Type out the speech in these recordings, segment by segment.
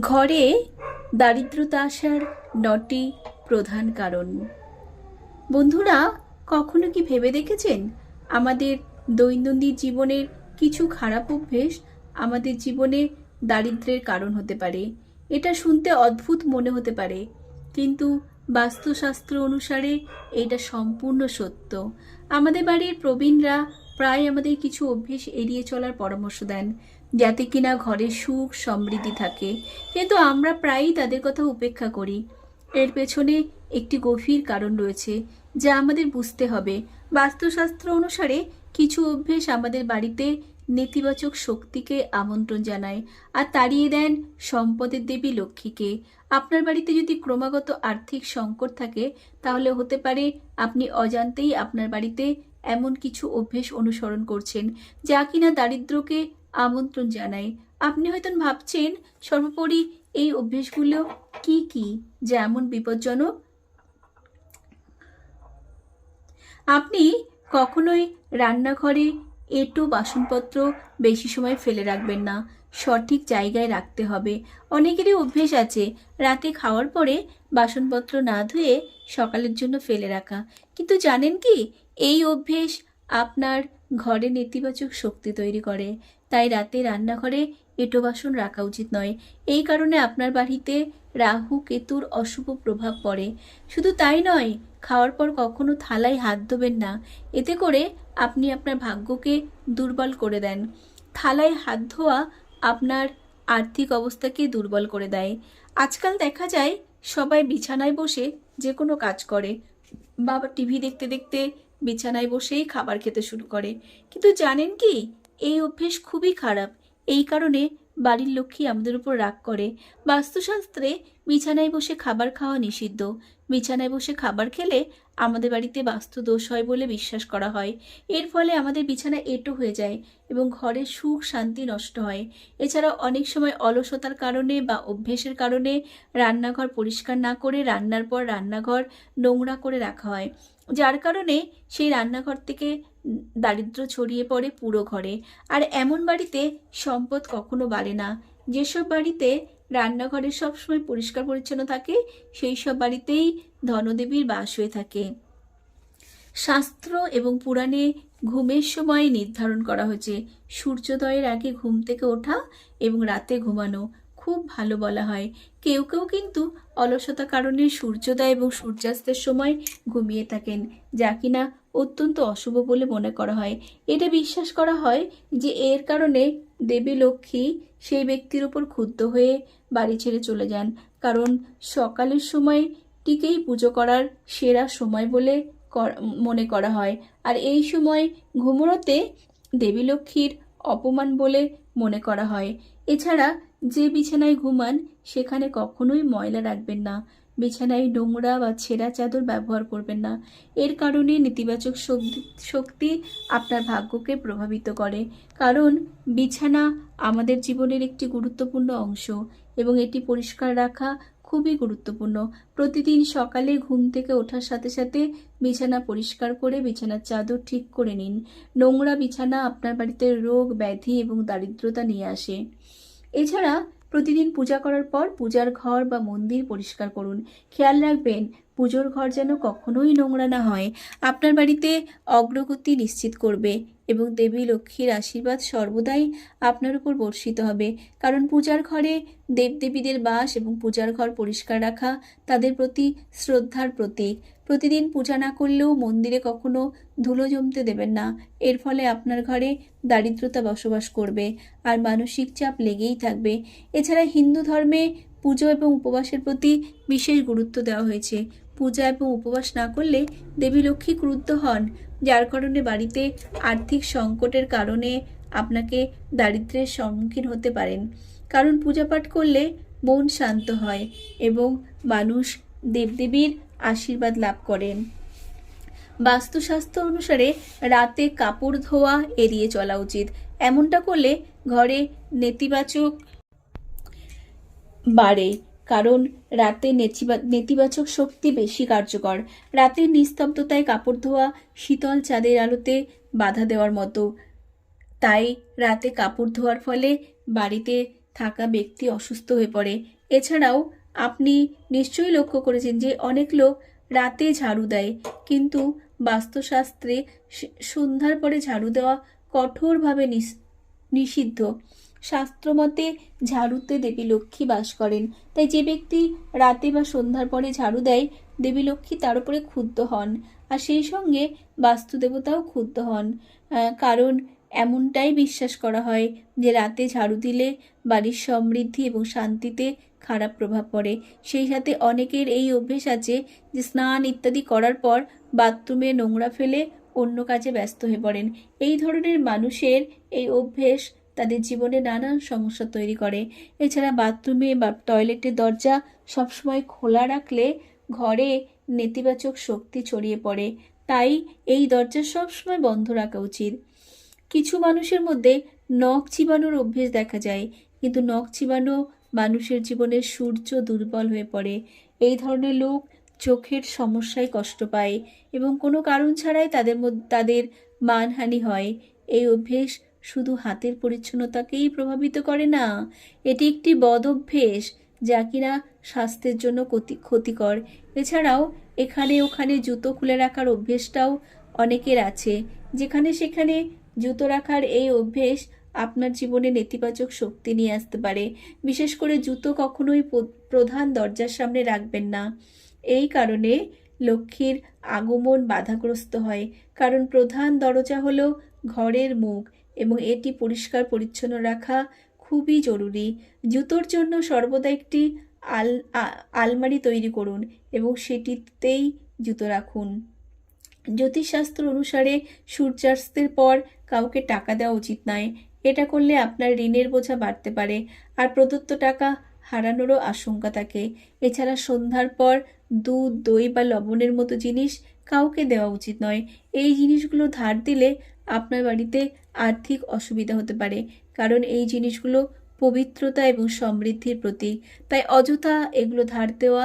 ঘরে দারিদ্রতা আসার নটি প্রধান কারণ। বন্ধুরা, কখনো কি ভেবে দেখেছেন? আমাদের দৈনন্দিন জীবনের কিছু খারাপ অভ্যেস আমাদের জীবনে দারিদ্র্যের কারণ হতে পারে। এটা শুনতে অদ্ভুত মনে হতে পারে। কিন্তু বাস্তুশাস্ত্র অনুসারে এটা সম্পূর্ণ সত্য। আমাদের বাড়ির প্রবীণরা প্রায় আমাদের কিছু অভ্যেস এড়িয়ে চলার পরামর্শ দেন। যাতে কিনা ঘরে সুখ সমৃদ্ধি থাকে। কিন্তু আমরা প্রায়ই তাদের কথা উপেক্ষা করি। এর পেছনে একটি গভীর কারণ রয়েছে, যা আমাদের বুঝতে হবে। বাস্তুশাস্ত্র অনুসারে কিছু অভ্যেস আমাদের বাড়িতে নেতিবাচক শক্তিকে আমন্ত্রণ জানায় আর তাড়িয়ে দেন সম্পদের দেবী লক্ষ্মীকে। আপনার বাড়িতে যদি ক্রমাগত আর্থিক সংকট থাকে, তাহলে হতে পারে আপনি অজান্তেই আপনার বাড়িতে এমন কিছু অভ্যেস অনুসরণ করছেন, যা কিনা দারিদ্র্যকে আমন্ত্রণ জানাই। আপনি হয়তো ভাবছেন, সর্বোপরি এই অভ্যেসগুলো কি কি যা এমন বিপজ্জনক? আপনি কখনোই রান্নাঘরে এটো বাসনপত্র বেশি সময় ফেলে রাখবেন না। সঠিক জায়গায় রাখতে হবে। অনেকেরই অভ্যেস আছে, রাতে খাওয়ার পরে বাসনপত্র না ধুয়ে সকালের জন্য ফেলে রাখা। কিন্তু জানেন কি, এই অভ্যেস আপনার ঘরে নেতিবাচক শক্তি তৈরি করে। তাই রাতে রান্নাঘরে এঁটো বাসন রাখা উচিত নয়। এই কারণে আপনার বাড়িতে রাহু, কেতুর অশুভ প্রভাব পড়ে। শুধু তাই নয়, খাওয়ার পর কখনো থালায় হাত ধোবেন না। এতে করে আপনি আপনার ভাগ্যকে দুর্বল করে দেন। থালায় হাত ধোয়া আপনার আর্থিক অবস্থাকে দুর্বল করে দেয়। আজকাল দেখা যায়, সবাই বিছানায় বসে যে কোনো কাজ করে। বাবা টিভি দেখতে দেখতে বিছানায় বসেই খাবার খেতে শুরু করে। কিন্তু জানেন কি? এই অভ্যেস খুবই খারাপ। এই কারণে বাড়ির লক্ষ্মী আমাদের উপর রাগ করে। বাস্তুশাস্ত্রে বিছানায় বসে খাবার খাওয়া নিষিদ্ধ। বিছানায় বসে খাবার খেলে আমাদের বাড়িতে বাস্তু দোষ হয় বলে বিশ্বাস করা হয়। এর ফলে আমাদের বিছানা এঁটো হয়ে যায় এবং ঘরের সুখ শান্তি নষ্ট হয়। এছাড়া অনেক সময় অলসতার কারণে বা অভ্যেসের কারণে রান্নাঘর পরিষ্কার না করে রান্নার পর রান্নাঘর নোংরা করে রাখা হয়। যার কারণে সেই রান্নাঘর থেকে দারিদ্র ছড়িয়ে পড়ে পুরো ঘরে। আর এমন বাড়িতে সম্পদ কখনো বাড়ে না। যেসব বাড়িতে রান্নাঘরে সবসময় পরিষ্কার পরিচ্ছন্ন থাকে, সেই সব বাড়িতেই ধনদেবীর বাস হয়ে থাকে। শাস্ত্র এবং পুরাণে ঘুমের সময় নির্ধারণ করা হয়েছে। সূর্যোদয়ের আগে ঘুম থেকে ওঠা এবং রাতে ঘুমানো। খুব ভালো বলা হয়। কেউ কেউ কিন্তু অলসতা কারণে সূর্যোদয় এবং সূর্যাস্তের সময় ঘুমিয়ে থাকেন, যা কিনা অত্যন্ত অশুভ বলে মনে করা হয়। এটা বিশ্বাস করা হয় যে এর কারণে দেবী লক্ষ্মী সেই ব্যক্তির উপর ক্ষুব্ধ হয়ে বাড়ি ছেড়ে চলে যান। কারণ সকালের সময়টিকেই পুজো করার সেরা সময় বলে মনে করা হয়। আর এই সময় ঘুমোনোতে দেবী লক্ষ্মীর অপমান বলে মনে করা হয়। এছাড়া যে বিছানায় ঘুমান, সেখানে কখনোই ময়লা রাখবেন না। বিছানায় নোংরা বা ছেঁড়া চাদর ব্যবহার করবেন না। এর কারণে নেতিবাচক শক্তি- আপনার ভাগ্যকে প্রভাবিত করে। কারণ বিছানা আমাদের জীবনের একটি গুরুত্বপূর্ণ অংশ এবং এটি পরিষ্কার রাখা খুবই গুরুত্বপূর্ণ। প্রতিদিন সকালে ঘুম থেকে ওঠার সাথে সাথে বিছানা পরিষ্কার করে বিছানার চাদর ঠিক করে নিন। নোংরা বিছানা আপনার বাড়িতে রোগ, ব্যাধি এবং দারিদ্রতা নিয়ে আসে। এছাড়া প্রতিদিন পূজা করার পর পূজার ঘর বা মন্দির পরিষ্কার করুন। খেয়াল রাখবেন পুজোর ঘর যেন কখনোই নোংরা না হয়, আপনার বাড়িতে অগ্রগতি নিশ্চিত করবে এবং দেবী লক্ষ্মীর আশীর্বাদ সর্বদাই আপনার উপর বর্ষিত হবে। কারণ পূজার ঘরে দেবদেবীদের বাস এবং পূজার ঘর পরিষ্কার রাখা তাদের প্রতি শ্রদ্ধার প্রতীক। প্রতিদিন পূজা না করলেও মন্দিরে কখনো ধুলো জমতে দেবেন না। এর ফলে আপনার ঘরে দারিদ্রতা বসবাস করবে আর মানসিক চাপ লেগেই থাকবে। এছাড়া হিন্দু ধর্মে পুজো এবং উপবাসের প্রতি বিশেষ গুরুত্ব দেওয়া হয়েছে। পূজা এবং উপবাস না করলে দেবী লক্ষ্মী ক্রুদ্ধ হন, যার কারণে বাড়িতে আর্থিক সংকটের কারণে আপনাকে দারিদ্র্যের সম্মুখীন হতে পারেন। কারণ পূজা পাঠ করলে মন শান্ত হয় এবং মানুষ দেবদেবীর আশীর্বাদ লাভ করেন। বাস্তুশাস্ত্র অনুসারে রাতে কাপড় ধোয়া এড়িয়ে চলা উচিত। এমনটা করলে ঘরে নেতিবাচক বাড়ে। কারণ রাতে নেতিবা- নেতিবাচক শক্তি বেশি কার্যকর। রাতের নিস্তব্ধতায় কাপড় ধোয়া, শীতল চাঁদের আলোতে বাধা দেওয়ার মতো। তাই রাতে কাপড় ধোয়ার ফলে বাড়িতে থাকা ব্যক্তি অসুস্থ হয়ে পড়ে। এছাড়াও আপনি নিশ্চয়ই লক্ষ্য করেছেন যে অনেক লোক রাতে ঝাড়ু দেয়, কিন্তু বাস্তুশাস্ত্রে সন্ধ্যার পরে ঝাড়ু দেওয়া কঠোরভাবে নিষ- নিষিদ্ধ। শাস্ত্রমতে ঝাড়ুতে দেবী লক্ষ্মী বাস করেন। তাই যে ব্যক্তি রাতে বা সন্ধ্যার পরে ঝাড়ু দেয়, দেবী লক্ষ্মী তার উপরে ক্ষুব্ধ হন আর সেই সঙ্গে বাস্তুদেবতাও ক্ষুব্ধ হন। কারণ এমনটাই বিশ্বাস করা হয় যে রাতে ঝাড়ু দিলে বাড়ির সমৃদ্ধি এবং শান্তিতে খারাপ প্রভাব পড়ে। সেই সাথে অনেকের এই অভ্যেস আছে যে স্নান ইত্যাদি করার পর বাথরুমে নোংরা ফেলে অন্য কাজে ব্যস্ত হয়ে পড়েন। এই ধরনের মানুষের এই অভ্যেস তাদের জীবনে নানান সমস্যা তৈরি করে। এছাড়া বাথরুমে বা টয়লেটের দরজা সবসময় খোলা রাখলে ঘরে নেতিবাচক শক্তি ছড়িয়ে পড়ে। তাই এই দরজা সবসময় বন্ধ রাখা উচিত। কিছু মানুষের মধ্যে নখ চিবানোর অভ্যেস দেখা যায়, কিন্তু নখ চিবানো মানুষের জীবনে সূর্য দুর্বল হয়ে পড়ে। এই ধরনের লোক চোখের সমস্যায় কষ্ট পায় এবং কোনো কারণ ছাড়াই তাদের তাদের মানহানি হয়। এই অভ্যেস শুধু হাতের পরিচ্ছন্নতাকেই প্রভাবিত করে না, এটি একটি বদ অভ্যেস যা কিনা স্বাস্থ্যের জন্য ক্ষতি ক্ষতিকর। এছাড়াও এখানে ওখানে জুতো খুলে রাখার অভ্যেসটাও অনেকের আছে, যেখানে সেখানে জুতো রাখার এই অভ্যেস আপনার জীবনে নেতিবাচক শক্তি নিয়ে আসতে পারে। বিশেষ করে জুতো কখনোই প্রধান দরজার সামনে রাখবেন না। এই কারণে লক্ষ্মীর আগমন বাধাগ্রস্ত হয়, কারণ প্রধান দরজা হলো ঘরের মুখ। এবং এটি পরিষ্কার, পরিচ্ছন্ন রাখা খুবই জরুরি। জুতোর জন্য সর্বদা একটি আল আলমারি তৈরি করুন এবং সেটিতেই জুতো রাখুন। জ্যোতিষশাস্ত্র অনুসারে সূর্যাস্তের পর কাউকে টাকা দেওয়া উচিত নয়। এটা করলে আপনার ঋণের বোঝা বাড়তে পারে আর প্রদত্ত টাকা হারানোরও আশঙ্কা থাকে। এছাড়া সন্ধ্যার পর দুধ, দই বা লবণের মতো জিনিস কাউকে দেওয়া উচিত নয়। এই জিনিসগুলো ধার দিলে আপনার বাড়িতে আর্থিক অসুবিধা হতে পারে, কারণ এই জিনিসগুলো পবিত্রতা এবং সমৃদ্ধির প্রতীক। তাই অযথা এগুলো ধার দেওয়া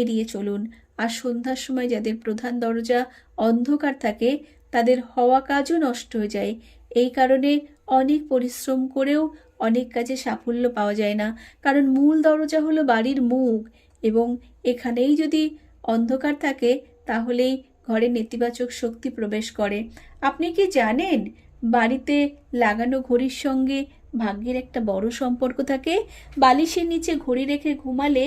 এড়িয়ে চলুন, আর সন্ধ্যার সময় যাদের প্রধান দরজা অন্ধকার থাকে, তাদের হওয়া কাজও নষ্ট হয়ে যায়। এই কারণে অনেক পরিশ্রম করেও অনেক কাজে সাফল্য পাওয়া যায় না, কারণ মূল দরজা হলো বাড়ির মুখ, এবং এখানেই যদি অন্ধকার থাকে, তাহলেই ঘরে নেতিবাচক শক্তি প্রবেশ করে। আপনি কি জানেন, বাড়িতে লাগানো ঘড়ির সঙ্গে ভাগ্যের একটা বড় সম্পর্ক থাকে? বালিশের নিচে ঘড়ি রেখে ঘুমালে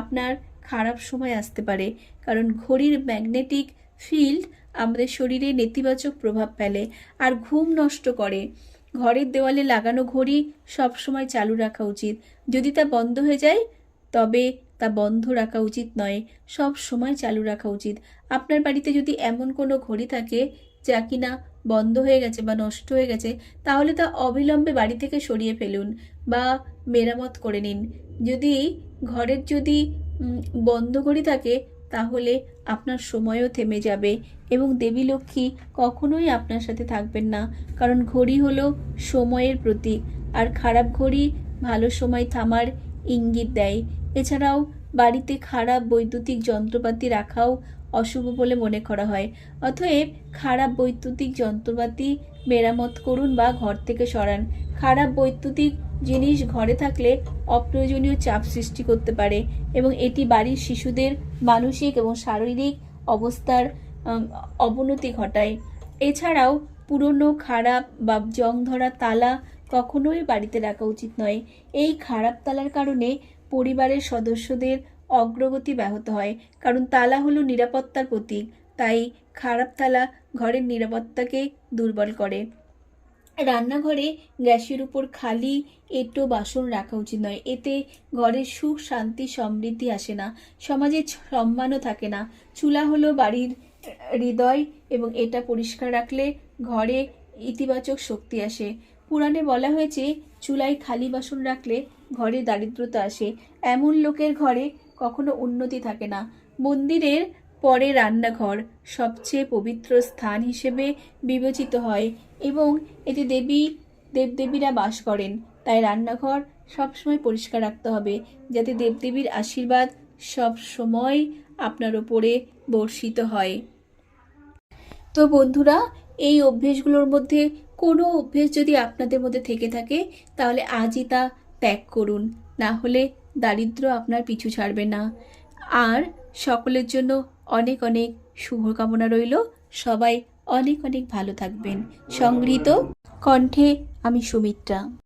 আপনার খারাপ সময় আসতে পারে, কারণ ঘড়ির ম্যাগনেটিক ফিল্ড আমাদের শরীরে নেতিবাচক প্রভাব ফেলে আর ঘুম নষ্ট করে। ঘরের দেওয়ালে লাগানো ঘড়ি সব সময় চালু রাখা উচিত। যদি তা বন্ধ হয়ে যায়, তবে তা বন্ধ রাখা উচিত নয়। সব সময় চালু রাখা উচিত। আপনার বাড়িতে যদি এমন কোনো ঘড়ি থাকে যা কিনা বন্ধ হয়ে গেছে বা নষ্ট হয়ে গেছে, তাহলে তা অবিলম্বে বাড়ি থেকে সরিয়ে ফেলুন বা মেরামত করে নিন। যদি ঘরের যদি বন্ধ ঘড়ি থাকে, তাহলে আপনার সময়ও থেমে যাবে এবং দেবী লক্ষ্মী কখনোই আপনার সাথে থাকবেন না। কারণ ঘড়ি হলো সময়ের প্রতীক। আর খারাপ ঘড়ি ভালো সময় থামার ইঙ্গিত দেয়। এছাড়াও বাড়িতে খারাপ বৈদ্যুতিক যন্ত্রপাতি রাখাও অশুভ বলে মনে করা হয়। অতএব খারাপ বৈদ্যুতিক যন্ত্রপাতি মেরামত করুন বা ঘর থেকে সরান। খারাপ বৈদ্যুতিক জিনিস ঘরে থাকলে অপ্রয়োজনীয় চাপ সৃষ্টি করতে পারে এবং এটি বাড়ির শিশুদের মানসিক এবং শারীরিক অবস্থার অবনতি ঘটায়। এছাড়াও পুরনো খারাপ বা জং ধরা তালা কখনোই বাড়িতে রাখা উচিত নয়। এই খারাপ তালার কারণে পরিবারের সদস্যদের অগ্রগতি ব্যাহত হয়। কারণ তালা হলো নিরাপত্তার প্রতীক, তাই খারাপ তালা ঘরের নিরাপত্তাকে দুর্বল করে। রান্নাঘরে গ্যাসের উপর খালি এটো বাসন রাখা উচিত নয়। এতে ঘরের সুখ, শান্তি, সমৃদ্ধি আসে না। সমাজে সম্মানও থাকে না। চুলা হলো বাড়ির হৃদয় এবং এটা পরিষ্কার রাখলে ঘরে ইতিবাচক শক্তি আসে। পুরাণে বলা হয়েছে, চুলায় খালি বাসন রাখলে ঘরে দারিদ্রতা আসে, এমন লোকের ঘরে কখনো উন্নতি থাকে না। মন্দিরের পরে রান্নাঘর সবচেয়ে পবিত্র স্থান হিসেবে বিবেচিত হয় এবং এতে দেবী, দেবদেবীরা বাস করেন। তাই রান্নাঘর সবসময় পরিষ্কার রাখতে হবে, যাতে দেবদেবীর আশীর্বাদ সব সময় আপনার ওপরে বর্ষিত হয়। তো বন্ধুরা, এই অভ্যেসগুলোর মধ্যে কোনো অভ্যেস যদি আপনাদের মধ্যে থেকে থাকে, তাহলে আজই তা ত্যাগ করুন, না হলে দারিদ্র আপনার পিছু ছাড়বে না। আর সকলের জন্য অনেক অনেক শুভকামনা রইল। সবাই অনেক অনেক ভালো থাকবেন। সংগৃহীত কণ্ঠে আমি সুমিত্রা।